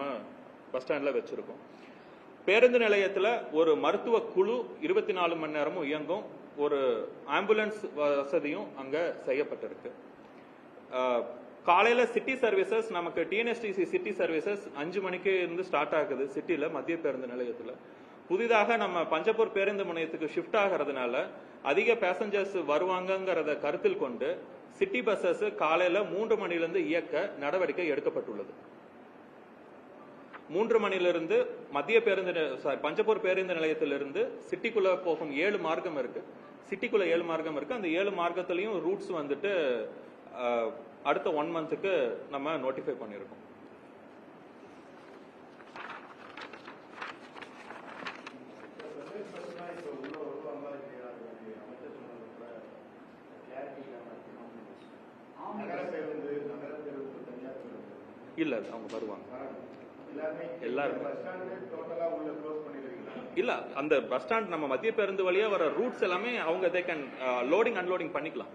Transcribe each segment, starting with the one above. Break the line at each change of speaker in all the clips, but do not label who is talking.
நம்ம பஸ் ஸ்டாண்ட்ல வச்சிருக்கோம். பேருந்து நிலையத்துல ஒரு மருத்துவ குழு இருபத்தி நாலு மணி நேரமும் இயங்கும். ஒரு ஆம்புலன்ஸ் வசதியும் அங்க செய்யப்பட்டிருக்கு. காலையில் காலையில சிட்டி சர்வீசஸ் நமக்கு டிஎன்எஸ்டிசி சிட்டி சர்வீசஸ் அஞ்சு மணிக்கு இருந்து ஸ்டார்ட் ஆகுது சிட்டில மத்திய பேருந்து நிலையத்துல. புதிதாக நம்ம பஞ்சப்பூர் பேருந்து முனையத்துக்கு ஷிஃப்ட் ஆகிறதுனால அதிக பேசஞ்சர்ஸ் வருவாங்கங்கிறத கருத்தில் கொண்டு சிட்டி பஸ்ஸஸ் காலையில மூன்று மணிலிருந்து இயக்க நடவடிக்கை எடுக்கப்பட்டுள்ளது. மூன்று மணிலிருந்து மத்திய பேருந்து சாரி பஞ்சப்பூர் பேருந்து நிலையத்திலிருந்து சிட்டிக்குள்ள போகும் ஏழு மார்க்கம் இருக்கு. சிட்டிக்குள்ள ஏழு மார்க்கம் இருக்கு. அந்த ஏழு மார்க்கத்திலையும் ரூட்ஸ் வந்துட்டு அடுத்த ஒன் மந்த்துக்கு நம்ம நோட்டிஃபை பண்ணியிருக்கோம் இல்ல அவங்க வருவாங்க எல்லாருமே. இல்ல அந்த பஸ் ஸ்டாண்ட் நம்ம மத்திய பேருந்து வழியா வர ரூட்ஸ் எல்லாமே அவங்க தே கேன் லோடிங் அன்லோடிங் பண்ணிக்கலாம்.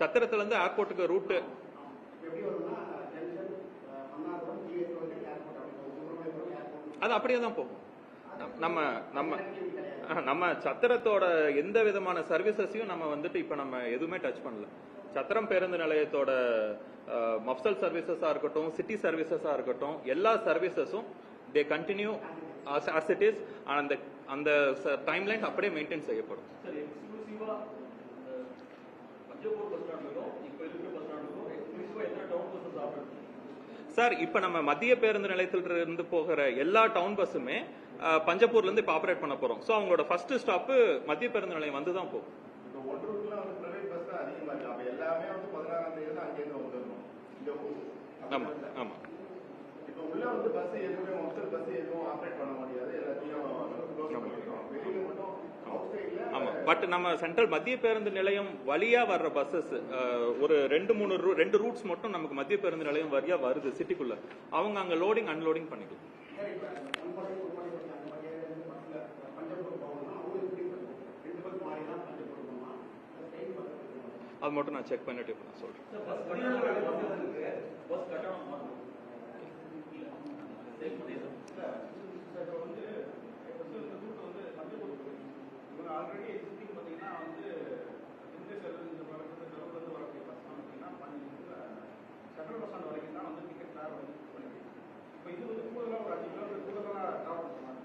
சத்திரத்துல இருந்து ஏர்போர்ட்டுக்கு ரூட் அது அப்படியே தான் போகும். நம்ம நம்ம நம்ம சத்திரத்தோட எந்த விதமான சர்வீசஸையும் நம்ம வந்துட்டு இப்ப நம்ம எதுவுமே டச் பண்ணல. சத்திரம் பேருந்து நிலையத்தோட மப்சல் சர்வீசஸா இருக்கட்டும் சிட்டி சர்வீசஸா இருக்கட்டும் எல்லா சர்வீசஸும் they continue as it is அந்த அந்த டைம் லைன் அப்படியே மெயின்டைன் செய்யப்படும்.
சார் இப்போ
நம்ம மத்திய பேருந்து நிலையத்துல இருந்து போகிற எல்லா டவுன் பஸ்ஸுமே பஞ்சப்பூர்ல இருந்து இப்ப ஆபரேட் பண்ண போறோம். சோ அவங்களோட ஃபர்ஸ்ட் ஸ்டாப் மத்திய பேருந்து நிலையம் வந்து தான் போகும். ஆமா ஆமா.
உள்ள வந்து பஸ் எதுவுமே மொத்தம் பஸ் எதுவும் ஆப்ரேட் பண்ண முடியாது. எல்லாத்தையும் க்ளோஸ் பண்ணிக்கிறோம் வெளியில மட்டும் அவுட் சைட்ல
ஆமா. பட் நம்ம சென்ட்ரல் மத்திய பேருந்து நிலையம் வழியா வர்ற பஸ்ஸஸ் ஒரு ரெண்டு மூணு ரெண்டு ரூட்ஸ் மட்டும் நமக்கு மத்திய பேருந்து நிலையம் வழியா வருது சிட்டிக்குள்ள அவங்க அங்க லோடிங் அன்லோடிங் பண்ணிக்கலாம்.
ஒரு அஞ்சு கிலோமீட்டர் கூடுதலாக ட்ராவல் பண்ணுறாங்க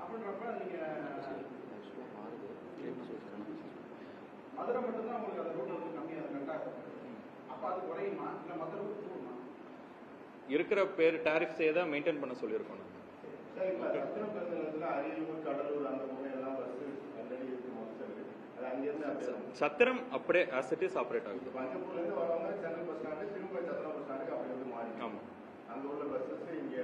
அப்படின்றப்ப நீங்கள் மதுரை மட்டும்தான் உங்களுக்கு அந்த ரூட் வந்து கம்மியாக கரெக்டாக இருக்கும் அப்போ அது குறையுமா இல்லை மற்ற ரூட் கூடுமா
இருக்கிற பேர் டாரிஃப்ஸே தான் மெயின்டைன் பண்ண சொல்லியிருக்கோம்
சத்திரம் அப்படியே
ஆஸ் இட் இஸ் ஆப்ரேட் ஆகுது.
பஞ்சப்பூர்ல இருந்து வரவங்க சென்னை பஸ் ஸ்டாண்டு திரும்ப சத்திரம் பஸ் ஸ்டாண்டுக்கு அப்படி வந்து மாறி
ஆமா.
அங்க உள்ள பஸ்ஸஸ் இங்க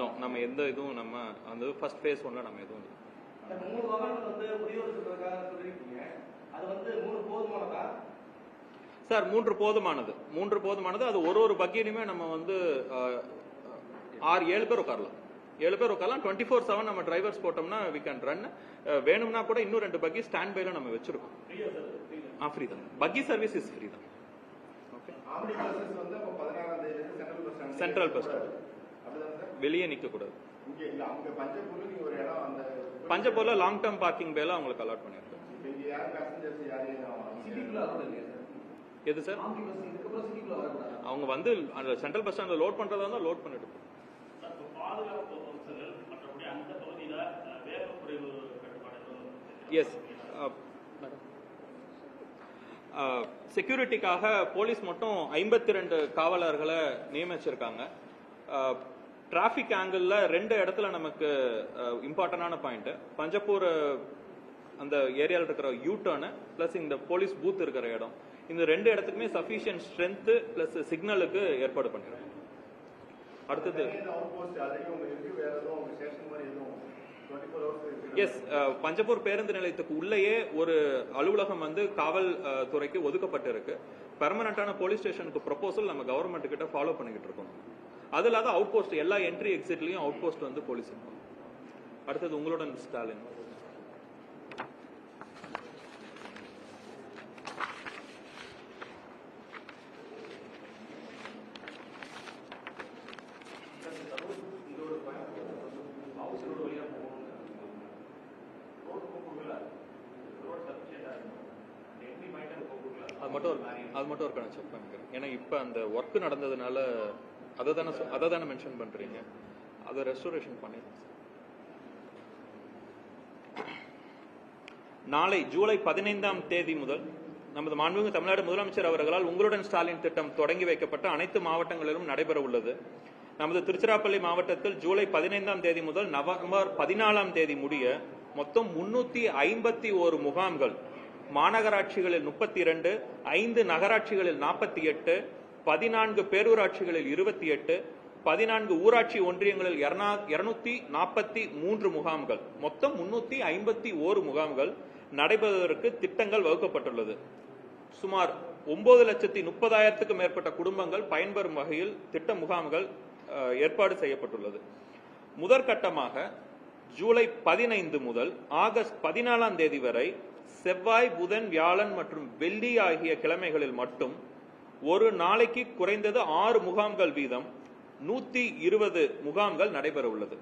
நோ நம்ம எந்த இதுவும் நம்ம அந்த ஃபர்ஸ்ட் ஃபேஸ் ஒன்ல நம்ம எதுவும் இல்லை.
சார் மூணு வாகனங்கள் வந்து முதியோர் சொல்றதுக்காக சொல்லிருக்கீங்க அது வந்து மூணு போதுமானதா
சார் மூன்று போதுமானது. மூன்று போதுமானது. அது ஒரு ஒரு பக்கியிலுமே நம்ம வந்து ஆறு ஏழு பேர் உட்காரலாம். ஏழு பேர் உட்காரலாம். டுவெண்ட்டி ஃபோர் செவன் நம்ம டிரைவர்ஸ் போட்டோம்னா வி கேன் ரன் வேணும்னா கூட இன்னும் ரெண்டு பக்கி ஸ்டாண்ட் பைல நம்ம வச்சிருக்கோம்.
ஃப்ரீயா சார் ஃப்ரீ
ஆ ஃப்ரீ தான் பக்கி சர்வீஸ் இஸ் ஃப்ரீ தான் ஓகே
சென்ட்ரல் பஸ்
வெளியே நிக்க கூடாது
இங்க இல்ல அங்க பஞ்சப்பூர்ல நீங்க ஒரு இடம் அந்த
பஞ்சப்பூர்ல லாங் டேர்ம் பார்க்கிங் பேல அவங்களுக்கு அலாட் பண்ணிருக்கோம். எது சார்? அவங்க வந்து அந்த சென்ட்ரல் பஸ் ஸ்டாண்ட்ல லோட் பண்றதா இருந்தா லோட் பண்ணிட்டு எஸ் செக்யூரிட்டிக்காக போலீஸ் மட்டும் ஐம்பத்தி ரெண்டு காவலர்களை நியமிச்சிருக்காங்க. டிராஃபிக் ஆங்கிள் ரெண்டு இடத்துல நமக்கு இம்பார்ட்டன்டான பாயிண்ட் பஞ்சப்பூர் அந்த ஏரியாவில் இருக்கிற யூ டர்னு பிளஸ் இந்த போலீஸ் பூத் இருக்கிற இடம். இந்த ரெண்டு இடத்துக்குமே சஃபிஷியன்ட் ஸ்ட்ரென்த் பிளஸ் சிக்னலுக்கு ஏற்பாடு பண்ணிருக்கோம் அடுத்தது
இருக்கு இருக்கு
எஸ் பஞ்சப்பூர் பேருந்து நிலையத்துக்கு உள்ளேயே ஒரு அலுவலகம் வந்து காவல் துறைக்கு ஒதுக்கப்பட்டிருக்கு பெர்மனண்டான போலீஸ் ஸ்டேஷனுக்கு ப்ரொபோசல் நம்ம கவர்மெண்ட் கிட்ட ஃபாலோ பண்ணிக்கிட்டு இருக்கோம். அது இல்லாத அவுட் போஸ்ட் எல்லா என்ட்ரி எக்ஸிட்லயும் அவுட் போஸ்ட் வந்து போலீஸ் இருக்கும். அடுத்தது உங்களுடன் ஸ்டாலின். மட்டும் ஒரு அது மட்டும் ஒரு நான் செக் பண்ணிக்கிறேன். ஏன்னா இப்போ அந்த ஒர்க் நடந்ததுனால அதை தானே அதை தானே மென்ஷன் பண்ணுறீங்க அதை ரெஸ்டோரேஷன் பண்ணிடுறேன் நாளை ஜூலை பதினைந்தாம் தேதி முதல் நமது மாண்புமிகு தமிழ்நாடு முதலமைச்சர் அவர்களால் உங்களுடன் ஸ்டாலின் திட்டம் தொடங்கி வைக்கப்பட்ட அனைத்து மாவட்டங்களிலும் நடைபெற உள்ளது. நமது திருச்சிராப்பள்ளி மாவட்டத்தில் ஜூலை பதினைந்தாம் தேதி முதல் நவம்பர் பதினாலாம் தேதி முடிய மொத்தம் முன்னூத்தி ஐம்பத்தி ஒரு முகாம்கள் மாநகராட்சிகளில் முப்பத்தி இரண்டு ஐந்து நகராட்சிகளில் நாற்பத்தி எட்டு பதினான்கு பேரூராட்சிகளில் இருபத்தி எட்டு பதினான்கு ஊராட்சி ஒன்றியங்களில் இருநூத்தி நாற்பத்தி மூன்று முகாம்கள். மொத்தம் முன்னூத்தி ஐம்பத்தி ஓரு முகாம்கள் நடைபெறுவதற்கு திட்டங்கள் வகுக்கப்பட்டுள்ளது. சுமார் ஒன்பது லட்சத்தி முப்பதாயிரத்துக்கும் மேற்பட்ட குடும்பங்கள் பயன்பெறும் வகையில் திட்ட முகாம்கள் ஏற்பாடு செய்யப்பட்டுள்ளது. முதற்கட்டமாக ஜூலை பதினைந்து முதல் ஆகஸ்ட் பதினாலாம் தேதி வரை செவ்வாய் புதன் வியாழன் மற்றும் வெள்ளி ஆகிய கிழமைகளில் மட்டும் ஒரு நாளைக்கு குறைந்தது ஆறு முகாம்கள் வீதம் நூத்தி இருபது முகாம்கள் நடைபெற உள்ளது.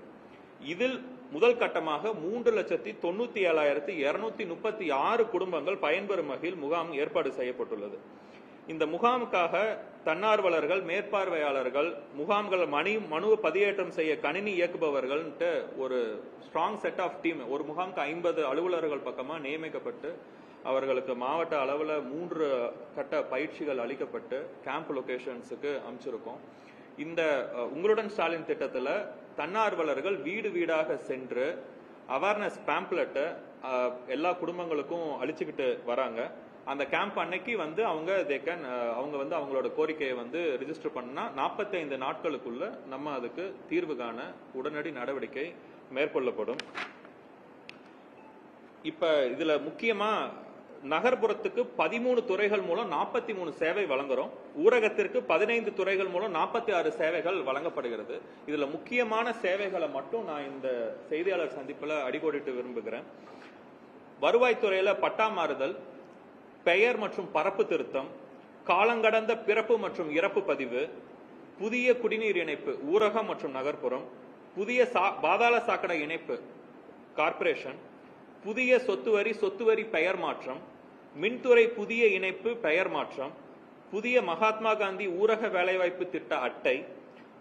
இதில் முதல் கட்டமாக மூன்று லட்சத்தி தொண்ணூத்தி ஏழாயிரத்தி இருநூத்தி முப்பத்தி ஆறு குடும்பங்கள் பயன்பெறும் வகையில் முகாம் ஏற்பாடு செய்யப்பட்டுள்ளது. இந்த முகாமுக்காக தன்னார்வலர்கள் மேற்பார்வையாளர்கள் முகாம்கள் மணி மனு பதிவேற்றம் செய்ய கணினி இயக்குபவர்கள்ன்ட்டு ஒரு ஸ்ட்ராங் செட் ஆஃப் டீம் ஒரு முகாமுக்கு ஐம்பது அலுவலர்கள் பக்கமாக நியமிக்கப்பட்டு அவர்களுக்கு மாவட்ட அளவில் மூன்று கட்ட பயிற்சிகள் அளிக்கப்பட்டு கேம்ப் லொகேஷன்ஸுக்கு அமைச்சிருக்கோம். இந்த உங்களுடன் ஸ்டாலின் திட்டத்தில் தன்னார்வலர்கள் வீடு வீடாக சென்று அவேர்னஸ் பேம்ப்லெட்டை எல்லா குடும்பங்களுக்கும் அழிச்சுக்கிட்டு வராங்க. அந்த கேம்ப் அன்னைக்கு வந்து அவங்க தே கேன் uh, அவங்க வந்து அவங்களோட கோரிக்கையை வந்து ரிஜிஸ்டர் பண்ணா 45 நாட்களுக்குள்ள நம்ம அதுக்கு தீர்வு காண உடனடி நடவடிக்கை மேற்கொள்ளப்படும். இப்ப இதுல முக்கியமா நகர்ப்புறத்துக்கு பதிமூணு துறைகள் மூலம் நாற்பத்தி மூணு சேவை வழங்குறோம். ஊரகத்திற்கு பதினைந்து துறைகள் மூலம் நாற்பத்தி ஆறு சேவைகள் வழங்கப்படுகிறது. இதுல முக்கியமான சேவைகளை மட்டும் நான் இந்த செய்தியாளர் சந்திப்புல அடிக்கோடிட்டு விரும்புகிறேன். வருவாய்த்துறையில பட்டா மாறுதல் பெயர் மற்றும் பரப்பு திருத்தம் காலங்கடந்த பிறப்பு மற்றும் இறப்பு பதிவு புதிய குடிநீர் இணைப்பு ஊரகம் மற்றும் நகர்ப்புறம் புதிய சா- பாதாள சாக்கடை இணைப்பு கார்ப்பரேஷன் புதிய சொத்து வரி சொத்து வரி பெயர் மாற்றம் மின்துறை புதிய இணைப்பு பெயர் மாற்றம் புதிய மகாத்மா காந்தி ஊரக வேலைவாய்ப்பு திட்ட அட்டை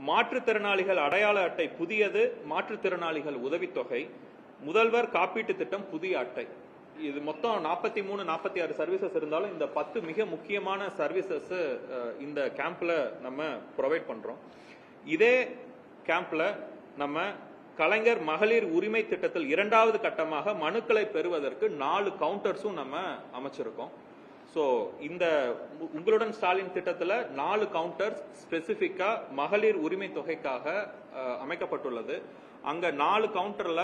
மாற்றுத்திறனாளிகள் அடையாள அட்டை புதியது மாற்றுத்திறனாளிகள் உதவித்தொகை முதல்வர் காப்பீட்டு திட்டம் புதிய அட்டை. இது மொத்தம் நாற்பத்தி மூணு நாற்பத்தி ஆறு சர்வீசஸ் இருந்தாலும் இந்த பத்து மிக முக்கியமான சர்வீசஸ் இந்த கேம்ப்ல நம்ம ப்ரொவைட் பண்றோம். இதே கேம்ப்ல நம்ம கலைஞர் மகளிர் உரிமை திட்டத்தில் இரண்டாவது கட்டமாக மனுக்களை பெறுவதற்கு நாலு கவுண்டர்ஸும் நம்ம அமைச்சிருக்கோம். ஸோ இந்த உங்களுடன் ஸ்டாலின் திட்டத்தில் நாலு கவுண்டர்ஸ் ஸ்பெசிஃபிக்காக மகளிர் உரிமை தொகைக்காக அமைக்கப்பட்டுள்ளது. அங்க நாலு கவுண்டர்ல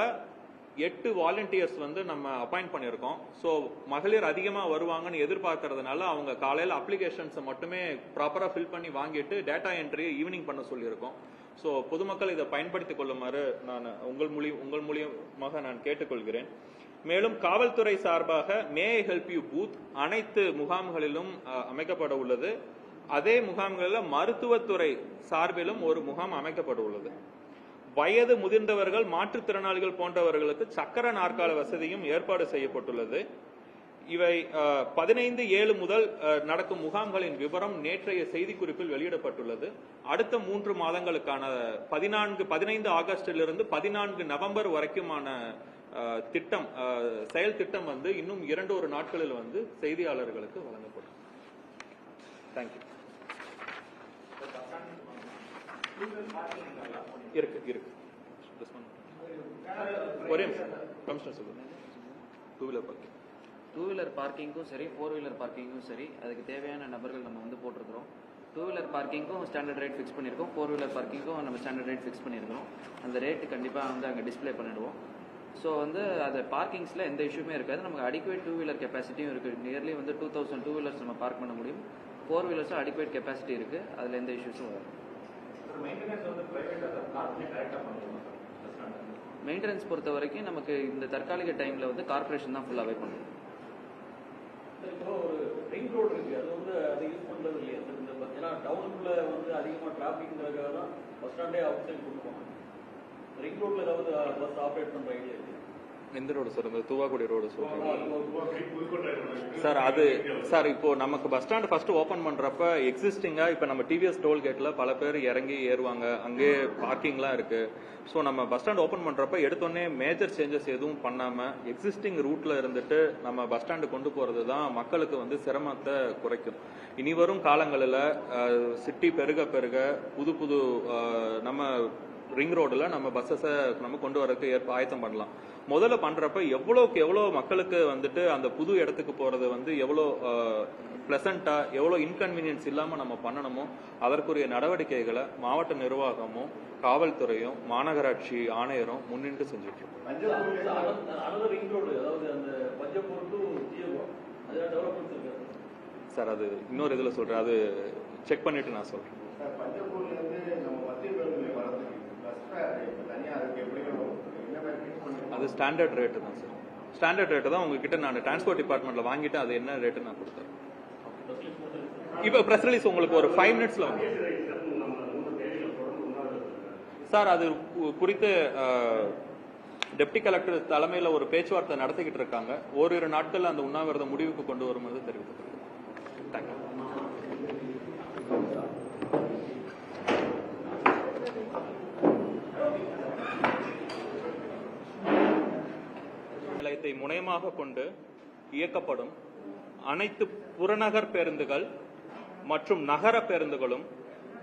எட்டு வாலண்டியர்ஸ் வந்து நம்ம அப்பாயிண்ட் பண்ணியிருக்கோம். ஸோ மகளிர் அதிகமாக வருவாங்கன்னு எதிர்பார்க்கறதுனால அவங்க காலையில் அப்ளிகேஷன்ஸை மட்டுமே ப்ராப்பராக ஃபில் பண்ணி வாங்கிட்டு டேட்டா என்ட்ரி ஈவினிங் பண்ண சொல்லியிருக்கோம். ஸோ பொதுமக்கள் இதை பயன்படுத்திக் கொள்ளுமாறு நான் உங்கள் மூலியம் உங்கள் மூலியமாக நான் கேட்டுக்கொள்கிறேன். மேலும் காவல்துறை சார்பாக மே ஹெல்ப் யூ பூத் அனைத்து முகாம்களிலும் அமைக்கப்பட உள்ளது. அதே முகாம்களில் மருத்துவத்துறை சார்பிலும் ஒரு முகாம் அமைக்கப்பட உள்ளது. வயது முதிர்ந்தவர்கள் மாற்றுத்திறனாளிகள் போன்றவர்களுக்கு சக்கர நாற்கால வசதியும் ஏற்பாடு செய்யப்பட்டுள்ளது. இவை பதினைந்து ஏழு முதல் நடக்கும் முகாம்களின் விவரம் நேற்றைய செய்திக்குறிப்பில் வெளியிடப்பட்டுள்ளது. அடுத்த மூன்று மாதங்களுக்கான பதினான்கு பதினைந்து ஆகஸ்டிலிருந்து பதினான்கு நவம்பர் வரைக்குமான திட்டம் செயல் திட்டம் வந்து இன்னும் இரண்டு ஒரு நாட்களில் வந்து செய்தியாளர்களுக்கு வழங்கப்படும். தேங்க்யூ இருக்கு இருக்கு. ஒரே கமிஷனர் சொல்லுங்க. Two wheeler parking
two wheeler பார்க்கிங்க்கும் சரி ஃபோர் வீலர் பார்க்கிங்க்கும் சரி அதுக்கு தேவையான நபர்கள் நம்ம வந்து போட்டிருக்கிறோம். டூ வீலர் பார்க்கிங்க்கும் ஸ்டாண்டர்ட் ரேட் ஃபிக்ஸ் பண்ணியிருக்கோம். ஃபோர் வீலர் பார்க்கிங்க்கும் நம்ம ஸ்டாண்டர்ட் ரேட் ஃபிக்ஸ் பண்ணியிருக்கிறோம். அந்த ரேட்டு கண்டிப்பாக வந்து அங்கே டிஸ்ப்ளே பண்ணிடுவோம். ஸோ வந்து அது பார்க்கிங்ஸில் எந்த இஷ்யூமே இருக்காது. நமக்கு அடிக்குவேட் டூ வீலர் கெப்பாசிட்டியும் இருக்குது நியர்லி வந்து டூ தௌசண்ட் டூ வீலர்ஸ் நம்ம பார்க் பண்ண முடியும். ஃபோர் வீலர்ஸும் அடிக்குவேட் கெப்பாசிட்டி இருக்குது அதில் எந்த இஷ்யூஸும் வரும்
மெயின்டெனன்ஸ்
பொறுத்த வரைக்கும் நமக்கு இந்த தற்காலிக டைமில் வந்து கார்ப்பரேஷன் தான் ஃபுல்லாகவே பண்ணுவோம்
இப்போ ஒரு ரிங் ரோடு இருக்கு. அது வந்து அதை யூஸ் பண்றது இல்லையா? ஏன்னா டவுனுக்குள்ள வந்து அதிகமாக டிராஃபிக்ங்கிறதுக்காக தான் பஸ் ஸ்டாண்டே அவுட் சைடு கொண்டு போவாங்க ரிங் ரோட்ல ஏதாவது பஸ் ஆப்ரேட் பண்ற ஐடியா இருக்கு?
எந்த ரோடு சார் இந்த தூவாக்குடி ரோடு சொல்றீங்க சார் அது சார் இப்போ நமக்கு பஸ் ஸ்டாண்ட் ஃபர்ஸ்ட் ஓபன் பண்றப்ப எக்ஸிஸ்டிங்கா இப்போ நம்ம டிவிஎஸ் டோல் கேட்ல பல பேர் இறங்கி ஏறுவாங்க. அங்கேயே பார்க்கிங்லாம் இருக்கு. ஸோ நம்ம பஸ் ஸ்டாண்ட் ஓபன் பண்றப்ப எடுத்தோடனே மேஜர் சேஞ்சஸ் எதுவும் பண்ணாம எக்ஸிஸ்டிங் ரூட்ல இருந்துட்டு நம்ம பஸ் ஸ்டாண்டு கொண்டு போறது தான் மக்களுக்கு வந்து சிரமத்தை குறைக்கும். இனி வரும் காலங்களில் சிட்டி பெருக பெருக புது புது நம்ம ரிங் ரோடுல நம்ம பஸ்ஸஸை நம்ம கொண்டு வரதுக்கு ஏற்ப ஆயத்தம் பண்ணலாம். முதல்ல பண்றப்ப எவ்வளோக்கு எவ்வளோ மக்களுக்கு வந்துட்டு அந்த புது இடத்துக்கு போறது வந்து எவ்வளோ பிளசண்டா எவ்வளோ இன்கன்வீனியன்ஸ் இல்லாம நம்ம பண்ணணுமோ அதற்குரிய நடவடிக்கைகளை மாவட்ட நிர்வாகமும் காவல்துறையும் மாநகராட்சி ஆணையரும் முன்னின்று செஞ்சுட்டு இருக்கோம். சார் அது இன்னொரு இதுல சொல்றேன். அது செக் பண்ணிட்டு நான் சொல்றேன்
சார் பஞ்சப்பூர்ல இருந்து நம்ம மத்திய பேருந்து வரதுக்கு பஸ் ஃபேர் இப்போ தனியா அதுக்கு எப்படி நம்ம என்ன மாதிரி ஃபிக்ஸ் பண்ணி
அது ஸ்டாண்டர்ட் ரேட்டு தான் சார் ஸ்டாண்டர்ட் ரேட்டு தான் உங்ககிட்ட நான் டிரான்ஸ்போர்ட் டிபார்ட்மெண்ட்ல வாங்கிட்டு அது என்ன ரேட்டு நான் கொடுத்தேன். இப்போ ப்ரெஸ் ரிலீஸ் உங்களுக்கு ஒரு ஃபைவ் மினிட்ஸ்ல சார் அது குறித்து டெப்டி கலெக்டர் தலைமையில் ஒரு பேச்சுவார்த்தை நடத்திக்கிட்டு இருக்காங்க. ஓரிரு நாட்கள் அந்த உண்ணாவிரதம் முடிவுக்கு கொண்டு வரும்போது தெரிவித்துக்கிறேன் தேங்க்யூ நிலையத்தை முனையமாக கொண்டு இயக்கப்படும் அனைத்து புறநகர் பேருந்துகள் மற்றும் நகர பேருந்துகளும்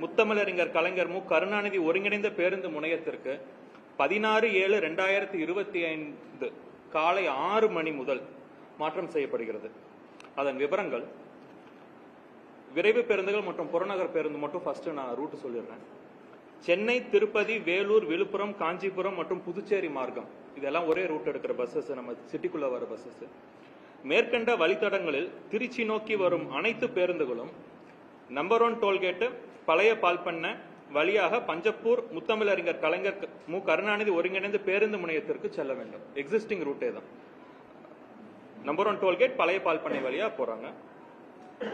முத்தமிழறிஞர் கலைஞர் மு. கருணாநிதி ஒருங்கிணைந்த பேருந்து முனையத்திற்கு பதினாறு ஏழு ரெண்டாயிரத்தி இருபத்தி ஐந்து காலை ஆறு மணி முதல் மாற்றம் செய்யப்படுகிறது. அதன் விவரங்கள் விரைவு பேருந்துகள் மற்றும் புறநகர் பேருந்து மட்டும் ஃபர்ஸ்ட் நான் ரூட் சொல்லிடுறேன். சென்னை திருப்பதி வேலூர் விழுப்புரம் காஞ்சிபுரம் மற்றும் புதுச்சேரி மார்க்கம். இதெல்லாம் ஒரே ரூட் எடுக்கிற பஸ்ஸஸ் நம்ம சிட்டிக்குள்ள வர பஸ்ஸஸ் மேற்கண்ட வழித்தடங்களில் திருச்சி நோக்கி வரும் அனைத்து பேருந்துகளும் நம்பர் ஒன் டோல்கேட்டு பழைய பால்பண்ணை வழியாக பஞ்சப்பூர் முத்தமிழறிஞர் கலைஞர் மு. கருணாநிதி ஒருங்கிணைந்த பேருந்து முனையத்திற்கு செல்ல வேண்டும். எக்ஸிஸ்டிங் ரூட்டே தான். நம்பர் ஒன் டோல்கேட் பழைய பால்பண்ணை வழியாக போறாங்க.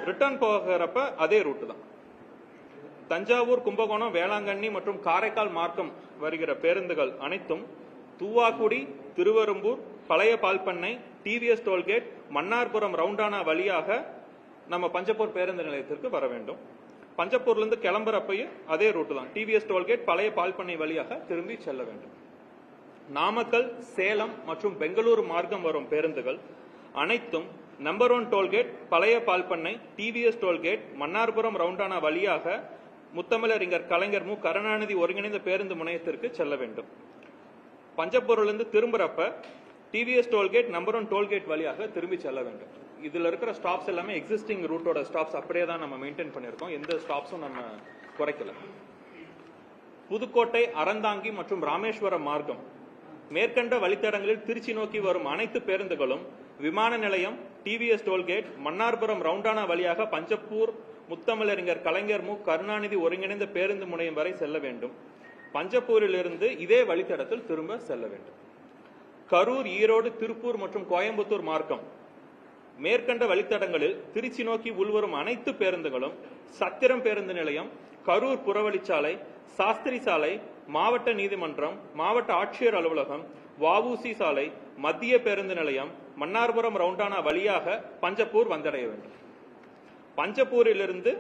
ரிட்டர்ன் போகிறப்ப அதே ரூட்டு தான். தஞ்சாவூர் கும்பகோணம் வேளாங்கண்ணி மற்றும் காரைக்கால் மார்க்கம் வருகிற பேருந்துகள் அனைத்தும் தூவாக்குடி திருவரும்பூர் பழைய பால்பண்ணை டிவிஎஸ் டோல்கேட் மன்னார்புரம் ரவுண்டானா வழியாக நம்ம பஞ்சப்பூர் பேருந்து நிலையத்திற்கு வர வேண்டும். பஞ்சப்பூர்லேருந்து கிளம்புறப்பையும் அதே ரூட்டு தான். டிவிஎஸ் டோல்கேட் பழைய பால்பண்ணை வழியாக திரும்பி செல்ல வேண்டும். நாமக்கல் சேலம் மற்றும் பெங்களூரு மார்க்கம் வரும் பேருந்துகள் அனைத்தும் நம்பர் ஒன் டோல்கேட் பழைய பால்பண்ணை டிவிஎஸ் டோல்கேட் மன்னார்புரம் ரவுண்டானா வழியாக முத்தமிழறிஞர் கலைஞர் மு. கருணாநிதி ஒருங்கிணைந்த பேருந்து முனையத்திற்கு செல்ல வேண்டும். பஞ்சப்பூர்லேருந்து திரும்புறப்ப TVS tollgate number one tollgate வழியாக திரும்பி செல்ல வேண்டும். இதுல இருக்கிற ஸ்டாப்ஸ் எல்லாமே எக்ஸிஸ்டிங் ரூட்டோட ஸ்டாப்ஸ் அப்படியே தான் நம்ம மெயின்டைன் பண்ணியிருக்கோம். எந்த ஸ்டாப்ஸும் நம்ம குறைக்கல. புதுக்கோட்டை அறந்தாங்கி மற்றும் ராமேஸ்வரம் மார்க்கம் மேற்கண்ட வழித்தடங்களில் திருச்சி நோக்கி வரும் அனைத்து பேருந்துகளும் விமான நிலையம் டிவிஎஸ் டோல்கேட் மன்னார்புரம் ரவுண்டானா வழியாக பஞ்சப்பூர் முத்தமிழறிஞர் கலைஞர் மு கருணாநிதி ஒருங்கிணைந்த பேருந்து முனையம் வரை செல்ல வேண்டும். பஞ்சப்பூரிலிருந்து இதே வழித்தடத்தில் திரும்ப செல்ல வேண்டும். கரூர் ஈரோடு திருப்பூர் மற்றும் கோயம்புத்தூர் மார்க்கம். மேற்கண்ட வழித்தடங்களில் திருச்சி நோக்கி உள்வரும் அனைத்து பேருந்துகளும் சத்திரம் பேருந்து நிலையம் கரூர் புறவழிச்சாலை சாஸ்திரி சாலை மாவட்ட நீதிமன்றம் மாவட்ட ஆட்சியர் அலுவலகம் வஉசி சாலை மத்திய பேருந்து நிலையம் மன்னார்புரம் ரவுண்டானா வழியாக பஞ்சப்பூர் வந்தடைய வேண்டும். பஞ்சப்பூரிலிருந்து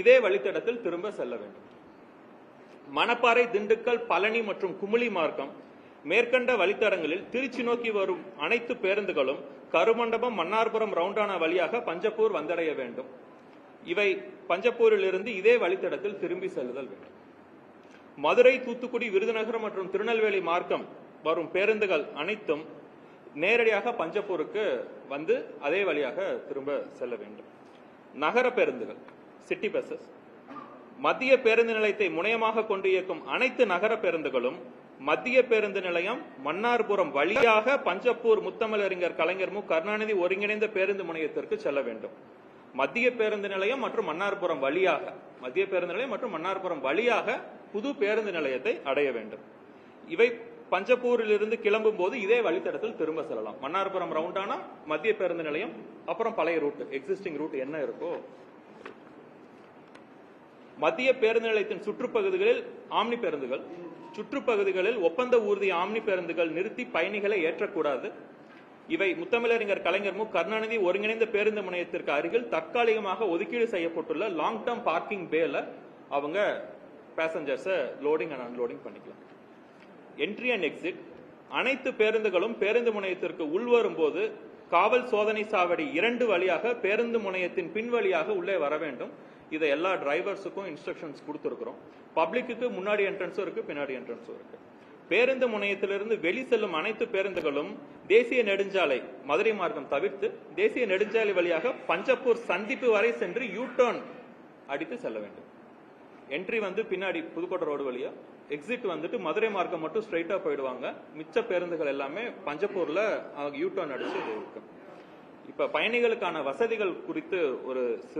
இதே வழித்தடத்தில் திரும்ப செல்ல வேண்டும். மணப்பாறை திண்டுக்கல் பழனி மற்றும் குமுளி மார்க்கம் மேற்கண்ட வழித்தடங்களில் திருச்சி நோக்கி வரும் அனைத்து பேருந்துகளும் கருமண்டபம் மன்னார்புரம் ரவுண்டானா வழியாக பஞ்சப்பூர் வந்தடைய வேண்டும். இவை பஞ்சப்பூரிலிருந்து இதே வழித்தடத்தில் திரும்பி செல்லுதல் வேண்டும். மதுரை தூத்துக்குடி விருதுநகர் மற்றும் திருநெல்வேலி மார்க்கம் வரும் பேருந்துகள் அனைத்தும் நேரடியாக பஞ்சப்பூருக்கு வந்து அதே வழியாக திரும்ப செல்ல வேண்டும். நகர பேருந்துகள் சிட்டி பஸ்ஸஸ் மத்திய பேருந்து நிலையத்தை முனையமாக கொண்டு இயக்கும் அனைத்து நகர பேருந்துகளும் மத்திய பேருந்து நிலையம் மன்னார்புரம் வழியாக பஞ்சப்பூர் முத்தமிழறிஞர் கலைஞர் மு. கருணாநிதி ஒருங்கிணைந்த பேருந்து முனையத்திற்கு செல்ல வேண்டும். மத்திய பேருந்து நிலையம் மற்றும் மன்னார்புரம் வழியாக மத்திய பேருந்து நிலையம் மற்றும் மன்னார்புரம் வழியாக புது பேருந்து நிலையத்தை அடைய வேண்டும். இவை பஞ்சப்பூரிலிருந்து கிளம்பும் போது இதே வழித்தடத்தில் திரும்ப செல்லலாம். மன்னார்புரம் ரவுண்டானா மத்திய பேருந்து நிலையம் அப்புறம் பழைய ரூட் எக்ஸிஸ்டிங் ரூட் என்ன இருக்கோ மத்திய பேருந்து நிலையத்தின் சுற்றுப்பகுதிகளில் ஆம்னி பேருந்துகள் சுற்றுப்பகுதிகளில் ஒப்பந்த ஊர்தி ஆம்னி பேருந்துகள் நிறுத்தி பயணிகளை ஏற்றக்கூடாது. இவை முத்தமிழறிஞர் கலைஞர் மு. கருணாநிதி ஒருங்கிணைந்த பேருந்து முனையத்திற்கு அருகில் தற்காலிகமாக ஒதுக்கீடு செய்யப்பட்டுள்ள லாங் டேர்ம் பார்க்கிங் பேல அவங்க பேசஞ்சர்ஸை லோடிங் அண்ட் அன்லோடிங் பண்ணிக்கலாம். என்ட்ரி அண்ட் எக்ஸிட் அனைத்து பேருந்துகளும் பேருந்து முனையத்திற்கு உள்வரும் போது காவல் சோதனை சாவடி இரண்டு வழியாக பேருந்து முனையத்தின் பின் வழியாக உள்ளே வர வேண்டும். இதை எல்லா டிரைவர்ஸுக்கும் இன்ஸ்ட்ரக்ஷன்ஸ் கொடுத்துருக்குறோம். பப்ளிக்கு முன்னாடி என்ட்ரன்ஸும் இருக்கு பின்னாடி என்ட்ரன்ஸும் இருக்கு. பேருந்து முனையத்திலிருந்து வெளி செல்லும் அனைத்து பேருந்துகளும் தேசிய நெடுஞ்சாலை மதுரை மார்க்கம் தவிர்த்து தேசிய நெடுஞ்சாலை வழியாக பஞ்சப்பூர் சந்திப்பு வரை சென்று யூ டர்ன் அடித்து செல்ல வேண்டும். என்ட்ரி வந்து பின்னாடி புதுக்கோட்டை ரோடு வழியா எக்ஸிட் வந்துட்டு மதுரை மார்க்கம் மட்டும் ஸ்ட்ரைட்டா போயிடுவாங்க. மிச்ச பேருந்துகள் எல்லாமே பஞ்சப்பூர்ல யூ டர்ன் அடிச்சு இருக்கும் இப்ப பயணிகளுக்கான வசதிகள் குறித்து ஒரு சிறு